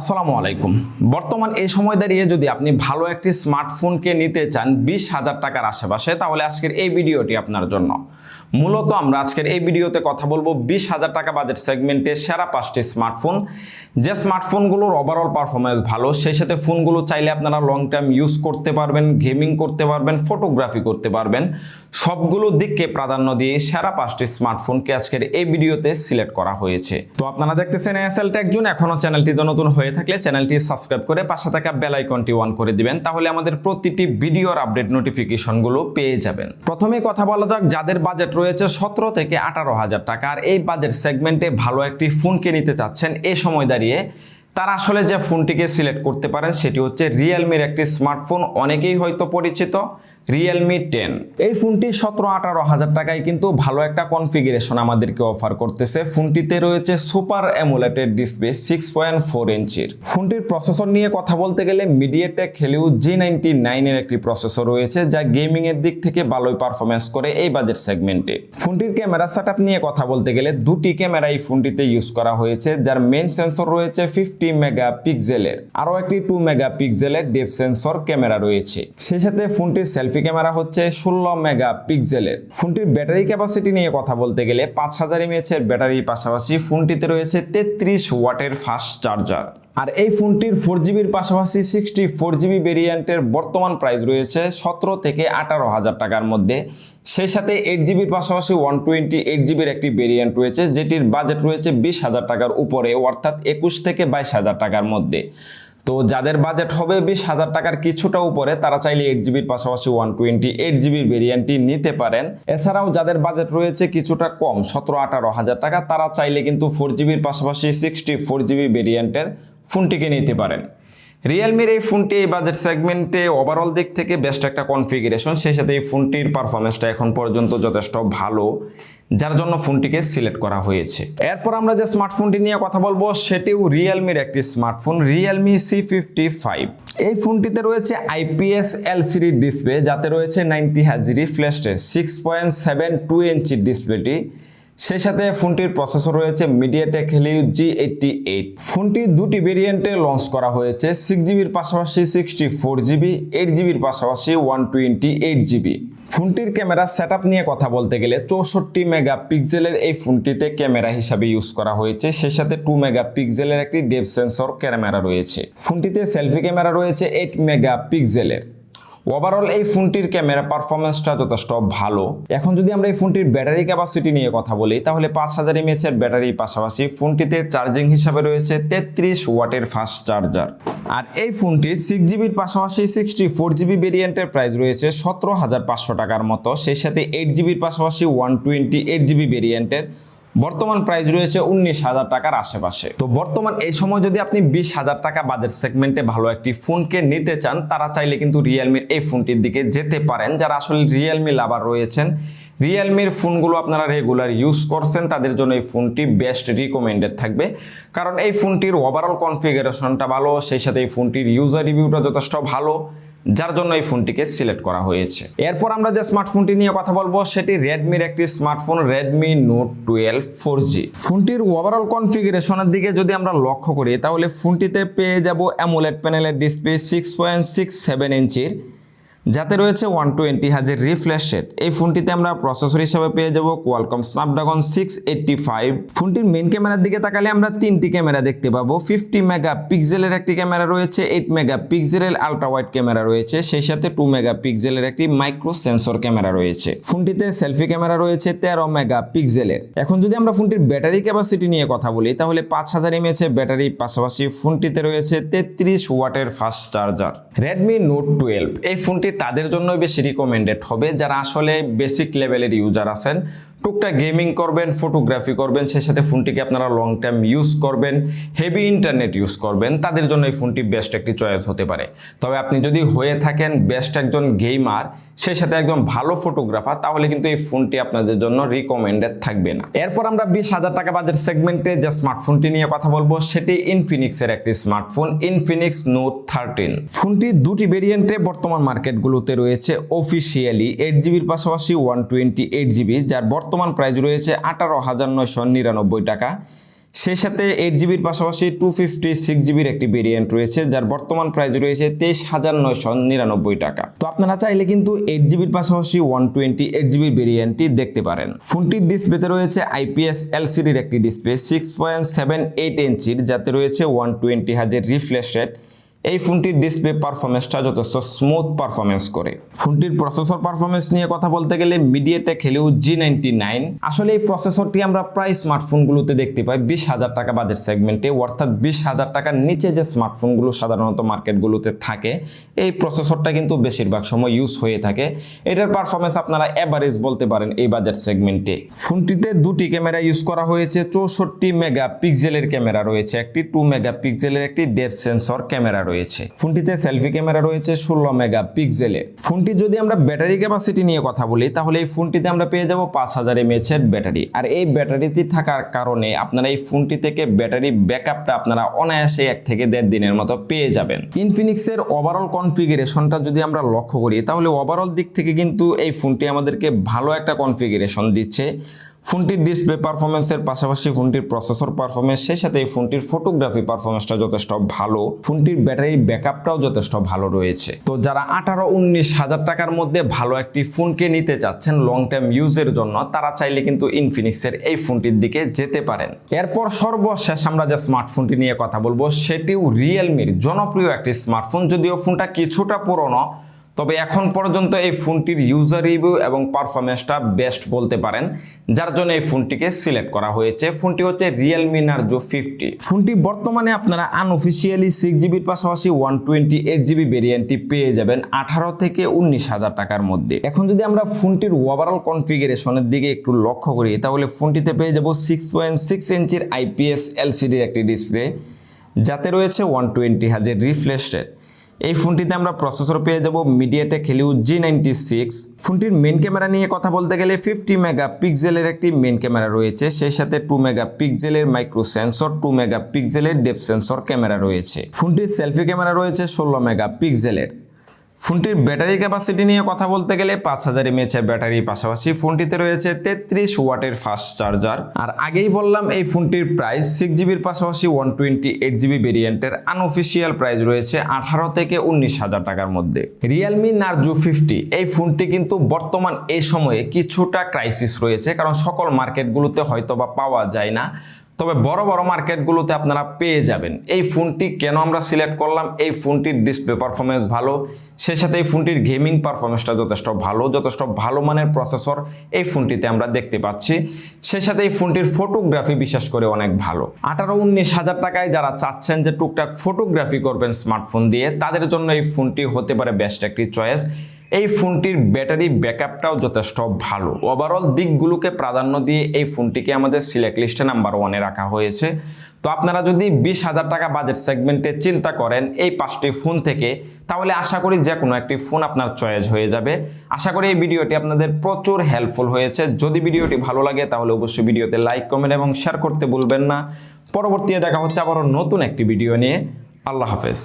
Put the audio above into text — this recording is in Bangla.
আসসালামু আলাইকুম। বর্তমান এই সময় দাঁড়িয়ে যদি আপনি ভালো একটি স্মার্টফোনকে নিতে চান, বিশ হাজার টাকার আশেপাশে, তাহলে আজকের এই ভিডিওটি আপনার জন্য। মূলত আমরা আজকের এই ভিডিওতে কথা বলব বিশ হাজার টাকা বাজেট সেগমেন্টে সেরা পাঁচটি স্মার্টফোন যে স্মার্টফোনগুলোর ওভারঅল পারফরমেন্স ভালো, সেই সাথে ফোনগুলো চাইলে আপনারা লং টাইম ইউজ করতে পারবেন গেমিং করতে পারবেন ফটোগ্রাফি করতে পারবেন। সবগুলো দিককে প্রাধান্য দিয়ে সেরা পাঁচটি স্মার্টফোনকে আজকের এই ভিডিওতে সিলেক্ট করা হয়েছে। তো আপনারা দেখতেছেন এসএল টেকজুন এখনও চ্যানেলটিতে নতুন হয়ে থাকলে চ্যানেলটি সাবস্ক্রাইব করে পাশে থাকা বেল আইকনটি অন করে দিবেন, তাহলে আমাদের প্রতিটি ভিডিওর আপডেট নোটিফিকেশনগুলো পেয়ে যাবেন। প্রথমে কথা বলা যাক, যাদের বাজেট রয়েছে সতেরো থেকে আঠারো হাজার টাকা, আর এই বাজেট সেগমেন্টে ভালো একটি ফোনকে নিতে চাচ্ছেন এই সময় দাঁড়িয়ে, তারা আসলে যে ফোনটিকে সিলেক্ট করতে পারেন সেটি হচ্ছে রিয়েলমির একটি স্মার্টফোন, অনেকেই হয়তো পরিচিত। রিয়েলমি টেন এই ফোনটি সতেরো আঠারো হাজার টাকায় কিন্তু ভালো একটা কনফিগারেশন আমাদেরকে অফার করতেছে। ফোনটিতে রয়েছে super AMOLED display six point four ইঞ্চির। ফোনটির প্রসেসর নিয়ে কথা বলতে গেলে মিডিয়াটেক হেলিউ জি নাইনটি নাইনের একটি প্রসেসর রয়েছে, যা গেমিং এর দিক থেকে ভালোই পারফরমেন্স করে এই বাজেট সেগমেন্টে ফোনটির ক্যামেরা সেটআপ নিয়ে কথা বলতে গেলে দুটি ক্যামেরা এই ফোনটিতে ইউজ করা হয়েছে, যার মেন সেন্সর রয়েছে ফিফটি মেগা পিক্সেলের আরও একটি টু মেগা পিক্সেলের ডেপ সেন্সর ক্যামেরা রয়েছে। সেই সাথে ফোনটির সেলফি ক্যামেরা হচ্ছে ষোলো মেগা পিক্সেলের ফোনটির ব্যাটারি ক্যাপাসিটি নিয়ে কথা বলতে গেলে পাঁচ হাজার এমএচের ব্যাটারির পাশাপাশি ফোনটিতে রয়েছে তেত্রিশ ওয়াটের ফাস্ট চার্জার আর এই ফোনটির ফোর জিবির পাশাপাশি সিক্সটি ফোর জিবি ভেরিয়েন্টের বর্তমান প্রাইস রয়েছে সতেরো থেকে আঠারো হাজার টাকার মধ্যে। সেই সাথে এইট জিবির পাশাপাশি ওয়ান টোয়েন্টি এইট জিবির একটি ভেরিয়েন্ট রয়েছে, যেটির বাজেট রয়েছে বিশ হাজার টাকার উপরে, অর্থাৎ একুশ থেকে বাইশ হাজার টাকার মধ্যে। তো যাদের বাজেট হবে বিশ হাজার টাকার কিছুটা উপরে, তারা চাইলে এইট জিবির পাশাপাশি ওয়ান টোয়েন্টি এইট জিবির ভেরিয়েন্টটি নিতে পারেন। এছাড়াও যাদের বাজেট রয়েছে কিছুটা কম, সতেরো আঠারো হাজার টাকা, তারা চাইলে কিন্তু ফোর জিবির পাশাপাশি সিক্সটি ফোর জিবি ভেরিয়েন্টের ফোনটিকে নিতে পারেন। রিয়েলমির এই ফোনটি এই বাজেট সেগমেন্টে ওভারঅল দিক থেকে বেস্ট একটা কনফিগারেশন সেই সাথে এই ফোনটির পারফরমেন্সটা এখন পর্যন্ত যথেষ্ট ভালো। যার জন্য ফোনটিকে সিলেক্ট করা হয়েছে। এরপর আমরা যে স্মার্টফোনটি নিয়ে কথা বলব, সেটিও রিয়েলমির একটি smartphone realme C fifty five এই ফোনটিতে রয়েছে আইপিএস এলসিডি ডিসপ্লে যাতে রয়েছে নাইনটি হাজিরি ফ্ল্যাশে সিক্স পয়েন্ট সেভেন টু ইঞ্চির ডিসপ্লেটি সেই সাথে ফোনটির প্রসেসর রয়েছে MediaTek Helio G eighty eight ফোনটি দুটি ভেরিয়েন্টে লঞ্চ করা হয়েছে সিক্স জিবির পাশাপাশি সিক্সটি ফোর জিবি এইট জিবির পাশাপাশি ওয়ান টোয়েন্টি এইট জিবি ফোনটির ক্যামেরা সেট নিয়ে কথা বলতে গেলে চৌষট্টি মেগা পিক্সেলের এই ফোনটিতে ক্যামেরা হিসাবে ইউজ করা হয়েছে। সেই সাথে টু মেগা পিক্সেলের একটি ডেপ সেন্সর ক্যামেরা রয়েছে। ফোনটিতে সেলফি ক্যামেরা রয়েছে এইট মেগা পিক্সেলের ওভারঅল এই ফোনটির ক্যামেরা পারফরমেন্সটা যথেষ্ট ভালো। এখন যদি আমরা এই ফোনটির ব্যাটারি ক্যাপাসিটি নিয়ে কথা বলি, তাহলে পাঁচ হাজার এমএচের ব্যাটারির পাশাপাশি ফোনটিতে চার্জিং হিসাবে রয়েছে তেত্রিশ ওয়াটের ফাস্ট চার্জার আর এই ফোনটি সিক্স জিবির পাশাপাশি সিক্সটি ফোর জিবি ভেরিয়েন্টের প্রাইস রয়েছে সতেরো হাজার পাঁচশো টাকার মতো। সেই সাথে এইট জিবির পাশাপাশি ওয়ান টোয়েন্টি এইট জিবি ভেরিয়েন্টের বর্তমান প্রাইস রয়েছে উনিশ হাজার টাকার আশেপাশে। তো বর্তমান এই সময় যদি আপনি বিশ হাজার টাকা বাজেট সেগমেন্টে ভালো একটি ফোনকে নিতে চান, তারা চাইলে কিন্তু রিয়েলমির এই ফোনটির দিকে যেতে পারেন, যারা আসলে রিয়েলমি লাভার রয়েছেন। রিয়েলমির ফোনগুলো আপনারা রেগুলার ইউজ করছেন, তাদের জন্য এই ফোনটি বেস্ট রিকমেন্ডেড থাকবে। কারণ এই ফোনটির ওভারঅল কনফিগারেশনটা ভালো, সেই সাথে এই ফোনটির ইউজার রিভিউটা যথেষ্ট ভালো। যার জন্য এই ফোনটিকে সিলেক্ট করা হয়েছে। এরপর আমরা যে স্মার্টফোনটি নিয়ে কথা বলব, সেটি রেডমির একটি smartphone Redmi note twelve four G ফোনটির ওভারঅল কনফিগারেশনের দিকে যদি আমরা লক্ষ্য করি, তাহলে ফোনটিতে পেয়ে যাব অ্যামোলেড প্যানেলের display six point six seven ইঞ্চির যাতে রয়েছে ওয়ান টোয়েন্টি হাজার রিফ্লেশ রেট এই ফোনটিতে আমরা প্রসেসর হিসাবে পেয়ে যাব Qualcomm Snapdragon six eighty five ফোনটির মেন ক্যামেরার দিকে তাকালে আমরা তিনটি ক্যামেরা দেখতে পাবো। ফিফটি মেগা পিক্সেলের একটি ক্যামেরা রয়েছে এইট মেগা পিক্সেলের আলট্রা ক্যামেরা রয়েছে, সেই সাথে টু মেগা পিক্সেলের একটি মাইক্রো সেন্সর ক্যামেরা রয়েছে। ফোনটিতে সেলফি ক্যামেরা রয়েছে, তেরো মেগা পিক্সেলের এখন যদি আমরা ফোনটির ব্যাটারি ক্যাপাসিটি নিয়ে কথা বলি, তাহলে পাঁচ হাজার এমএচের ব্যাটারির পাশাপাশি ফোনটিতে রয়েছে তেত্রিশ ওয়াটের fast charger Redmi note twelve এই ফোনটি তাদের জন্যই বেশি রিকমেন্ডেড হবে যারা আসলে বেসিক লেভেলের ইউজার আছেন। টুকটাক গেমিং করবেন, ফটোগ্রাফি করবেন, সেই সাথে ফোনটিকে আপনারা লং টাইম ইউজ করবেন হেভি ইন্টারনেট ইউজ করবেন, তাদের জন্য এই ফোনটি বেস্ট একটি চয়েস হতে পারে। তবে আপনি যদি হয়ে থাকেন বেস্ট একজন গেমার সেই সাথে একজন ভালো ফটোগ্রাফার তাহলে কিন্তু এই ফোনটি আপনাদের জন্য রিকমেন্ডেড থাকবে না। এরপর আমরা বিশ হাজার টাকা বাজেট সেগমেন্টে যে স্মার্টফোনটি নিয়ে কথা বলব, সেটি ইনফিনিক্সের একটি স্মার্টফোন ইনফিনিক্স নোট থার্টিন ফোনটি দুটি ভেরিয়েন্টে বর্তমান মার্কেটগুলোতে রয়েছে অফিসিয়ালি এইট জিবির পাশাপাশি ওয়ান টোয়েন্টি এইট জিবি যার বর্তমান প্রাইস রয়েছে আঠারো হাজার নয়শো নিরানব্বই টাকা। সেই সাথে এইট জিবির পাশাপাশি টু ফিফটি সিক্স জিবির একটি ভেরিয়েন্ট রয়েছে, যার বর্তমান প্রাইস রয়েছে তেইশ হাজার নয়শো নিরানব্বই টাকা। তো আপনারা চাইলে কিন্তু এইট জিবির পাশাপাশি ওয়ান টোয়েন্টি এইট জিবির ভেরিয়েন্টটি দেখতে পারেন। ফোনটির ডিসপ্লেতে রয়েছে আইপিএস এলসিডির একটি display six point seven eight ইঞ্চির যাতে রয়েছে ওয়ান টোয়েন্টি হাজার রিফ্রেশ রেট এই ফোনটির ডিসপ্লে পারফরমেন্সটা যথেষ্ট স্মুথ পারফরমেন্স করে। ফোনটির প্রসেসর পারফরমেন্স নিয়ে কথা বলতে গেলে মিডিয়াটেক হেলিও জি নাইন আসলে এই প্রসেসরটি আমরা প্রায় স্মার্টফোনগুলোতে দেখতে পাই। বিশ হাজার টাকা বাজেট সেগমেন্টে অর্থাৎ বিশ হাজার টাকার নিচে যে স্মার্টফোনগুলো সাধারণত মার্কেটগুলোতে থাকে, এই প্রসেসরটা কিন্তু বেশিরভাগ সময় ইউজ হয়ে থাকে। এটার পারফরমেন্স আপনারা অ্যাভারেজ বলতে পারেন এই বাজেট সেগমেন্টে ফোনটিতে দুটি ক্যামেরা ইউজ করা হয়েছে। চৌষট্টি মেগা পিক্সেলের ক্যামেরা রয়েছে একটি টু মেগা পিক্সেলের একটি ডেপ সেন্সর ক্যামেরা রয়েছে। ফোনটিতে সেলফি ক্যামেরা রয়েছে ষোলো মেগা পিক্সেলে ফোনটি যদি আমরা ব্যাটারি ক্যাপাসিটি নিয়ে কথা বলি, তাহলে এই ফোনটিতে আমরা পেয়ে যাব পাঁচ হাজার এমএচ এর ব্যাটারি। আর এই ব্যাটারিটি থাকার কারণে আপনারা এই ফোনটি থেকে ব্যাটারি ব্যাকআপটা আপনারা অনায়াসে এক থেকে দেড় দিনের মতো পেয়ে যাবেন। ইনফিনিক্সের ওভারঅল কনফিগারেশনটা যদি আমরা লক্ষ্য করি, তাহলে ওভারঅল দিক থেকে কিন্তু এই ফোনটি আমাদেরকে ভালো একটা কনফিগারেশন দিচ্ছে। ফোনটির ডিসপ্লে পারফরমেন্সের পাশাপাশি ফোনটির প্রসেসর পারফরমেন্স সেই সাথে এই ফোনটির ফটোগ্রাফি পারফরমেন্সটা যথেষ্ট ভালো। ফোনটির ব্যাটারি ব্যাকআপটাও যথেষ্ট ভালো রয়েছে। তো যারা আঠারো উনিশ হাজার টাকার মধ্যে ভালো একটি ফোনকে নিতে চাচ্ছেন লং টাইম ইউজের জন্য, তারা চাইলে কিন্তু ইনফিনিক্সের এই ফোনটির দিকে যেতে পারেন। এরপর সর্বশেষ আমরা যে স্মার্টফোনটি নিয়ে কথা বলব, সেটিও রিয়েলমির জনপ্রিয় একটি স্মার্টফোন যদিও ফোনটা কিছুটা পুরনো তবে এখন পর্যন্ত এই ফোনটির ইউজার রিভিউ এবং পারফরমেন্সটা বেস্ট বলতে পারেন, যার জন্য এই ফোনটিকে সিলেক্ট করা হয়েছে। ফোনটি হচ্ছে রিয়েলমি নার্জো ফিফটি ফোনটি বর্তমানে আপনারা আনঅফিসিয়ালি সিক্স জিবির পাশাপাশি ওয়ান টোয়েন্টি এইট জিবি ভেরিয়েন্টটি পেয়ে যাবেন আঠারো থেকে উনিশ হাজার টাকার মধ্যে। এখন যদি আমরা ফোনটির ওভারঅল কনফিগারেশনের দিকে একটু লক্ষ্য করি, তাহলে ফোনটিতে পেয়ে যাব সিক্স পয়েন্ট সিক্স ইঞ্চির আইপিএস এলসিডির একটি ডিসপ্লে যাতে রয়েছে ওয়ান টোয়েন্টি হাজার রিফ্রেশ রেট এই ফোনটিতে আমরা প্রসেসর পেয়ে যাব MediaTek Helio G ninety six ফোনটির মেন ক্যামেরা নিয়ে কথা বলতে গেলে ফিফটি মেগা পিক্সেলের একটি মেন ক্যামেরা রয়েছে, সেই সাথে টু মেগা পিক্সেলের মাইক্রো সেন্সর টু মেগা পিক্সেলের ডেপ সেন্সর ক্যামেরা রয়েছে। ফোনটির সেলফি ক্যামেরা রয়েছে ষোলো মেগা পিক্সেলের ফোনটির ব্যাটারি ক্যাপাসিটি নিয়ে কথা বলতে গেলে পাঁচ হাজার এমএচ এর ব্যাটারি পাশাপাশি ফোনটিতে রয়েছে তেত্রিশ ওয়াটের ফাস্ট চার্জার আর আগেই বললাম, এই ফোনটির প্রাইস সিক্স জিবির পাশাপাশি ওয়ান টোয়েন্টি এইট জিবি ভেরিয়েন্টের আনঅফিসিয়াল প্রাইস রয়েছে আঠারো থেকে উনিশ হাজার টাকার মধ্যে। রিয়েলমি নার্জো ফিফটি এই ফোনটি কিন্তু বর্তমান এই সময়ে কিছুটা ক্রাইসিস রয়েছে, কারণ সকল মার্কেটগুলোতে হয়তো বা পাওয়া যায় না। তবে বড় বড় মার্কেটগুলোতে আপনারা পেয়ে যাবেন। এই ফোনটি কেন আমরা সিলেক্ট করলাম? এই ফোনটির ডিসপ্লে পারফরমেন্স ভালো, সেই সাথে এই ফোনটির গেমিং পারফরমেন্সটা যথেষ্ট ভালো যথেষ্ট ভালো মানের প্রসেসর এই ফোনটিতে আমরা দেখতে পাচ্ছি। সেই সাথে এই ফোনটির ফটোগ্রাফি বিশেষ করে অনেক ভালো। আঠারো উনিশ হাজার টাকায় যারা চাচ্ছেন যে টুকটাক ফটোগ্রাফি করবেন স্মার্টফোন দিয়ে, তাদের জন্য এই ফোনটি হতে পারে বেস্ট একটি চয়েস এই ফোনটির ব্যাটারি ব্যাকআপটাও যথেষ্ট ভালো। ওভারঅল দিকগুলোকে প্রাধান্য দিয়ে এই ফোনটিকে আমাদের সিলেক্ট লিস্টে নাম্বার ওয়ানে রাখা হয়েছে। তো আপনারা যদি বিশ হাজার টাকা বাজেট সেগমেন্টে চিন্তা করেন এই পাঁচটি ফোন থেকে, তাহলে আশা করি যে কোনো একটি ফোন আপনার চয়েস হয়ে যাবে। আশা করি এই ভিডিওটি আপনাদের প্রচুর হেল্পফুল হয়েছে। যদি ভিডিওটি ভালো লাগে, তাহলে অবশ্যই ভিডিওতে লাইক কমেন্ট এবং শেয়ার করতে ভুলবেন না। পরবর্তীতে দেখা হচ্ছে আবারও নতুন একটি ভিডিও নিয়ে। আল্লাহ হাফেজ।